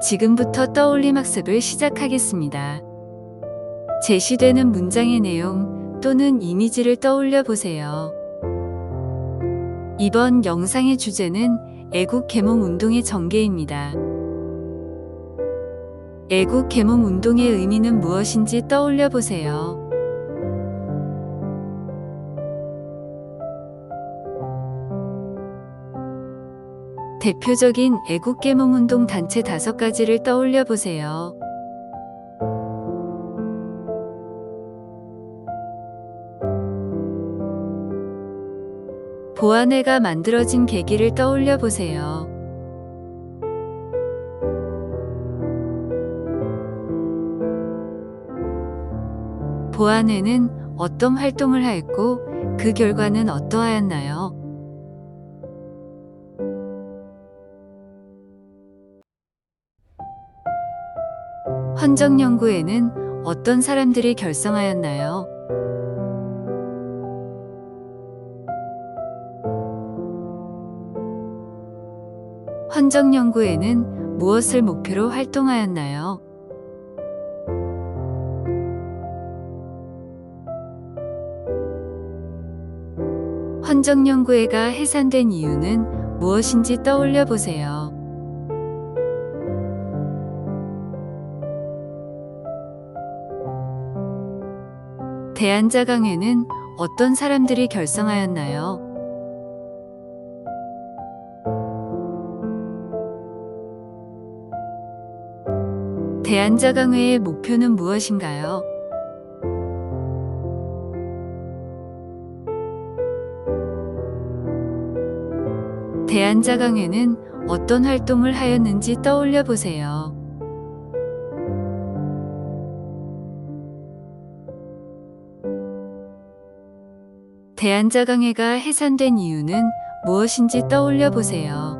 지금부터 떠올림 학습을 시작하겠습니다. 제시되는 문장의 내용 또는 이미지를 떠올려 보세요. 이번 영상의 주제는 애국 개몽 운동의 전개입니다. 애국 개몽 운동의 의미는 무엇인지 떠올려 보세요. 대표적인 애국 개몽 운동 단체 다섯 가지를 떠올려 보세요. 보안회가 만들어진 계기를 떠올려 보세요. 보안회는 어떤 활동을 하였고 그 결과는 어떠하였나요? 헌정연구회는 어떤 사람들이 결성하였나요? 헌정연구회는 무엇을 목표로 활동하였나요? 헌정연구회가 해산된 이유는 무엇인지 떠올려 보세요. 대한자강회는 어떤 사람들이 결성하였나요? 대한자강회의 목표는 무엇인가요? 대한자강회는 어떤 활동을 하였는지 떠올려 보세요. 대한자강회가 해산된 이유는 무엇인지 떠올려 보세요.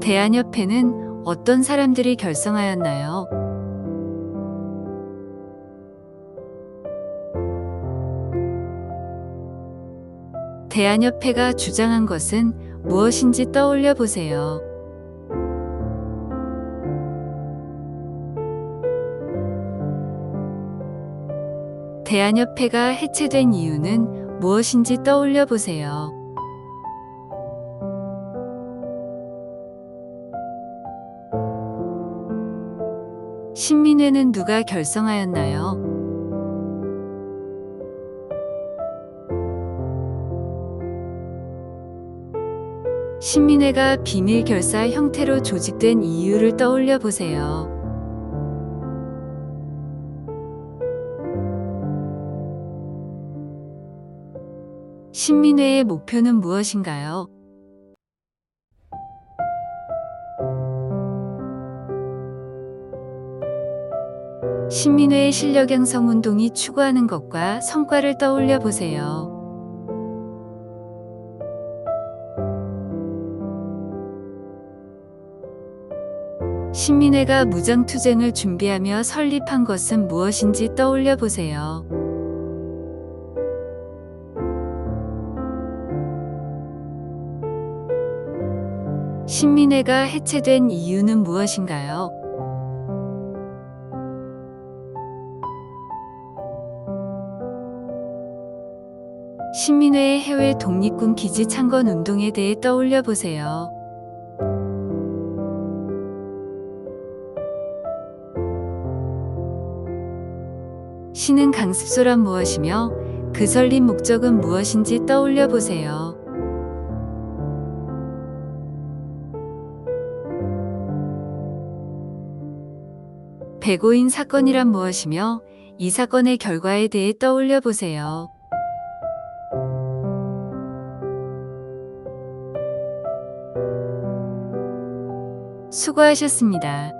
대한협회는 어떤 사람들이 결성하였나요? 대한협회가 주장한 것은 무엇인지 떠올려 보세요. 대한협회가 해체된 이유는 무엇인지 떠올려 보세요. 신민회는 누가 결성하였나요? 신민회가 비밀 결사 형태로 조직된 이유를 떠올려 보세요. 신민회의 목표는 무엇인가요? 신민회의 실력 양성 운동이 추구하는 것과 성과를 떠올려 보세요. 신민회가 무장투쟁을 준비하며 설립한 것은 무엇인지 떠올려 보세요. 신민회가 해체된 이유는 무엇인가요? 신민회의 해외 독립군 기지 창건 운동에 대해 떠올려 보세요. 신은 강습소란 무엇이며 그 설립 목적은 무엇인지 떠올려 보세요. 배고인 사건이란 무엇이며 이 사건의 결과에 대해 떠올려 보세요. 수고하셨습니다.